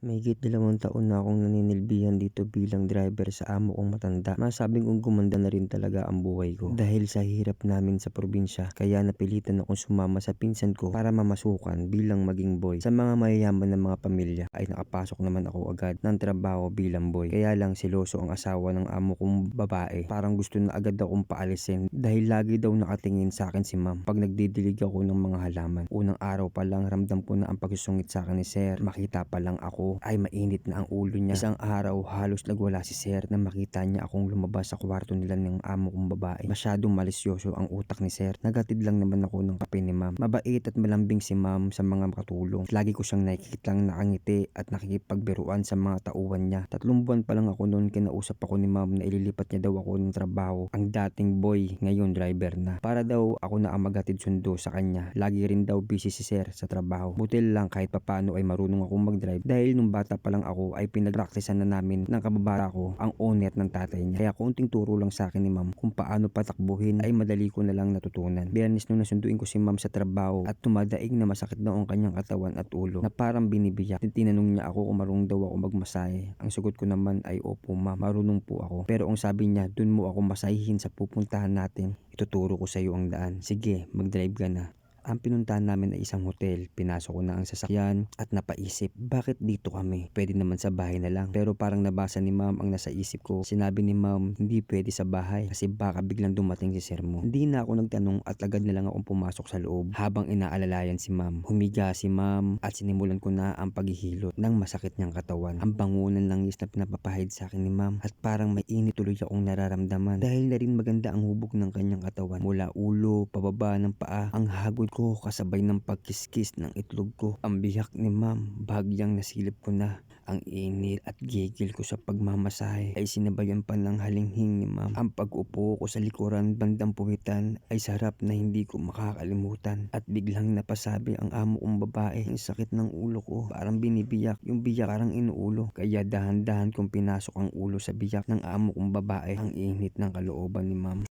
Mahigit dalawang taon na akong naninilbihan dito bilang driver sa amo kong matanda. Masabing kong gumanda na rin talaga ang buhay ko. Dahil sa hirap namin sa probinsya, kaya napilitan akong sumama sa pinsan ko para mamasukan bilang maging boy. Sa mga mayayaman na mga pamilya ay nakapasok naman ako agad ng trabaho bilang boy. Kaya lang siloso ang asawa ng amo kong babae. Parang gusto na agad akong paalisin dahil lagi daw nakatingin sa akin si ma'am pag nagdidilig ako ng mga halaman. Unang araw pa lang ramdam ko na ang pagsusungit sa akin ni sir. Makita pa lang ako ay mainit na ang ulo niya. Isang araw halos nagwala si sir na makita niya akong lumabas sa kwarto nila ng amo kong babae. Masyadong malisyoso ang utak ni sir. Nagatid lang naman ako ng kape ni ma'am. Mabait at malambing si ma'am sa mga katulong. Lagi ko siyang nakikitang nakangiti at nakikipagbiruan sa mga tauhan niya. Tatlong buwan pa lang ako noon kinausap ako ni ma'am na ililipat niya daw ako ng trabaho. Ang dating boy, ngayon driver na. Para daw ako na ang maghatid sundo sa kanya. Lagi rin daw busy si sir sa trabaho. Buti lang kahit papano ay marunong akong mag-drive dahil nung bata pa lang ako ay pinagpraktisan na namin ng kababata ko ang owner ng tatay niya. Kaya konting turo lang sa akin ni ma'am kung paano patakbuhin ay madali ko na lang natutunan. Biyernes nung nasunduin ko si ma'am sa trabaho at tumadaig na masakit na ang kanyang katawan at ulo na parang binibiyak. Tinanong niya ako kung marunong daw ako magmasahe. Ang sagot ko naman ay opo ma'am, marunong po ako. Pero ang sabi niya, dun mo ako masahihin sa pupuntahan natin. Ituturo ko sa iyo ang daan. Sige, mag-drive ka na. Ang pinuntahan namin ay isang hotel. Pinasok ko na ang sasakyan at napaisip, bakit dito kami? Pwede naman sa bahay na lang. Pero parang nabasa ni ma'am ang nasa isip ko. Sinabi ni ma'am, hindi pwede sa bahay kasi baka biglang dumating si sir mo. Hindi na ako nagtanong at agad na lang akong pumasok sa loob habang inaalalayan si ma'am. Humiga si ma'am at sinimulan ko na ang paghihilot ng masakit niyang katawan. Ang bangunan langis na pinapapahid sa akin ni ma'am at parang may init tuloy akong nararamdaman dahil na rin maganda ang hubog ng kanyang katawan. Mula ulo, pababa ng paa, ang hagod ko kasabay ng pagkiskis ng itlog ko. Ang biyak ni ma'am, bagyang nasilip ko na. Ang init at gigil ko sa pagmamasahe ay sinabayan pa ng halinghing ni ma'am. Ang pag-upo ko sa likuran bandang puwitan ay sarap na hindi ko makakalimutan. At biglang napasabi ang amo kong babae. Ang sakit ng ulo ko, parang binibiyak. Yung biyak parang inuulo. Kaya dahan-dahan kong pinasok ang ulo sa biyak ng amo kong babae. Ang init ng kalooban ni ma'am.